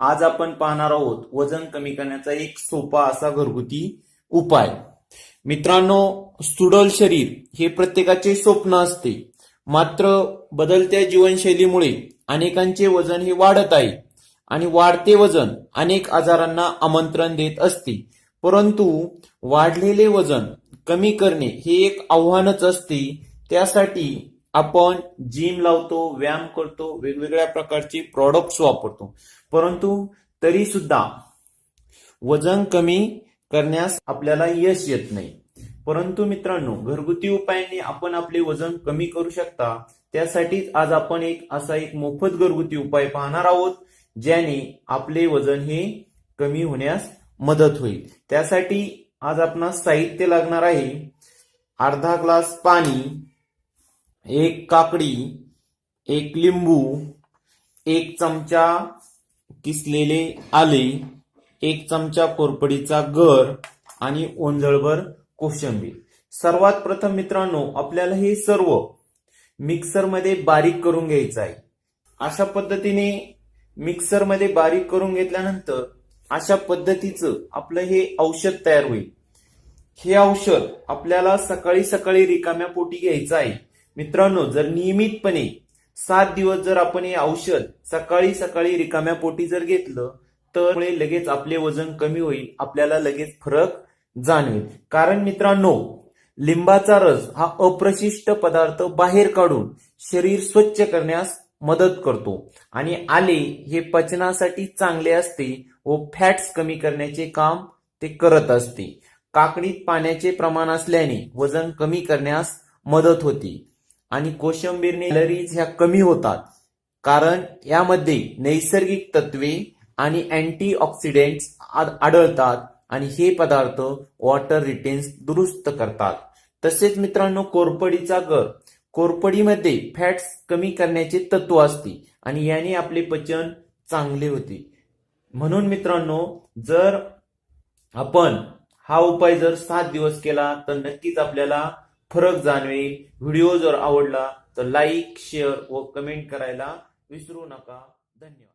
आज आपण पाहणार आहोत वजन कमी करण्याचा एक सोपा असा घरगुती उपाय. मित्रांनो सुडल शरीर हे प्रत्येकाचे स्वप्न असते. मात्र बदलत्या जीवनशैलीमुळे अनेकांचे वजन हे वाढत आहे आणि वाढते वजन अनेक आजारांना आमंत्रण देत असते. परंतु वाढलेले वजन कमी करणे हे एक आव्हानच असते. त्यासाठी आपण जिम लावतो व्यायाम करतो वेगवेगळ्या प्रकारचे प्रॉडक्ट्स वापरतो. परंतु तरी सुद्धा वजन कमी करण्यास आपल्याला यश येत नाही. परंतु मित्रांनो घरगुती उपायाने आपण आपले वजन कमी करू शकता. त्यासाठीच आज आपण एक असा एक मोफत घरगुती उपाय पाहणार आहोत ज्याने आपले वजन हे कमी होण्यास मदत होईल. त्यासाठी आज आपणास साहित्य लागणार आहे. अर्धा ग्लास पाणी एक काकडी एक लिंबू एक चमचा किसलेले आले एक चमचा कोरपडीचा गर आणि ओंजळभर कोशिंबीर. सर्वात प्रथम मित्रांनो आपल्याला हे सर्व मिक्सरमध्ये बारीक करून घ्यायचं आहे. अशा पद्धतीने मिक्सरमध्ये बारीक करून घेतल्यानंतर अशा पद्धतीचं आपलं हे औषध तयार होईल. हे औषध आपल्याला सकाळी सकाळी रिकाम्या पोटी घ्यायचं आहे. मित्रांनो जर नियमितपणे सात दिवस जर आपण हे औषध सकाळी सकाळी रिकाम्या पोटी जर घेतलं तर लगेच आपले वजन कमी होईल आपल्याला लगेच फरक जाणवेल. कारण मित्रांनो लिंबाचा रस हा अप्रशिष्ट पदार्थ बाहेर काढून शरीर स्वच्छ करण्यास मदत करतो. आणि आले हे पचनासाठी चांगले असते व फॅट्स कमी करण्याचे काम ते करत असते. काकडीत पाण्याचे प्रमाण असल्याने वजन कमी करण्यास मदत होते. आणि कोशंबीरने कॅलरीज ह्या कमी होतात. कारण यामध्ये नैसर्गिक तत्वे आणि अँटी ऑक्सिडेंट्स आढळतात आणि हे पदार्थ वॉटर रिटेन्स दुरुस्त करतात. तसेच मित्रांनो कोरपडीचा गर. कोरपडीमध्ये फॅट्स कमी करण्याचे तत्व असते आणि याने आपले पचन चांगले होते. म्हणून मित्रांनो जर आपण हा उपाय जर सात दिवस केला तर नक्कीच आपल्याला फरक जाणवेल. व्हिडिओ जर आवडला तर लाईक शेअर व कमेंट करायला विसरू नका. धन्यवाद.